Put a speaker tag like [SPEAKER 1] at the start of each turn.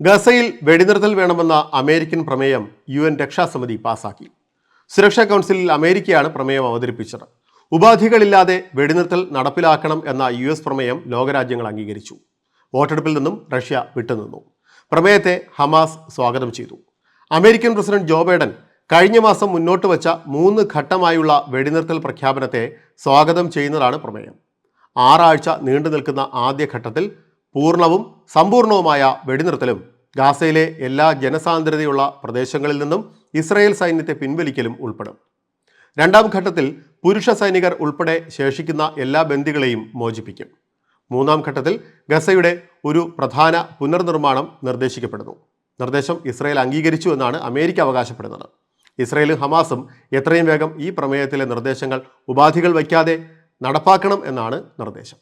[SPEAKER 1] ഗസയിൽ വെടിനിർത്തൽ വേണമെന്ന അമേരിക്കൻ പ്രമേയം യു എൻ രക്ഷാസമിതി പാസാക്കി. സുരക്ഷാ കൗൺസിലിൽ അമേരിക്കയാണ് പ്രമേയം അവതരിപ്പിച്ചത്. ഉപാധികളില്ലാതെ വെടിനിർത്തൽ നടപ്പിലാക്കണം എന്ന യു എസ് പ്രമേയം ലോകരാജ്യങ്ങൾ അംഗീകരിച്ചു. വോട്ടെടുപ്പിൽ നിന്നും റഷ്യ വിട്ടുനിന്നു. പ്രമേയത്തെ ഹമാസ് സ്വാഗതം ചെയ്തു. അമേരിക്കൻ പ്രസിഡന്റ് ജോ ബൈഡൻ കഴിഞ്ഞ മാസം മുന്നോട്ട് വച്ച മൂന്ന് ഘട്ടമായുള്ള വെടിനിർത്തൽ പ്രഖ്യാപനത്തെ സ്വാഗതം ചെയ്യുന്നതാണ് പ്രമേയം. ആറാഴ്ച നീണ്ടു നിൽക്കുന്ന ആദ്യഘട്ടത്തിൽ പൂർണവും സമ്പൂർണവുമായ വെടിനിർത്തലും ഗാസയിലെ എല്ലാ ജനസാന്ദ്രതയുള്ള പ്രദേശങ്ങളിൽ നിന്നും ഇസ്രയേൽ സൈന്യത്തെ പിൻവലിക്കലും ഉൾപ്പെടും. രണ്ടാം ഘട്ടത്തിൽ പുരുഷ സൈനികർ ഉൾപ്പെടെ ശേഷിക്കുന്ന എല്ലാ ബന്ദികളെയും മോചിപ്പിക്കും. മൂന്നാം ഘട്ടത്തിൽ ഗസയുടെ ഒരു പ്രധാന പുനർനിർമ്മാണം നിർദ്ദേശിക്കപ്പെടുന്നു. നിർദ്ദേശം ഇസ്രയേൽ അംഗീകരിച്ചു എന്നാണ് അമേരിക്ക അവകാശപ്പെടുന്നത്. ഇസ്രയേലും ഹമാസും എത്രയും വേഗം ഈ പ്രമേയത്തിലെ നിർദ്ദേശങ്ങൾ ഉപാധികൾ വയ്ക്കാതെ നടപ്പാക്കണം എന്നാണ് നിർദ്ദേശം.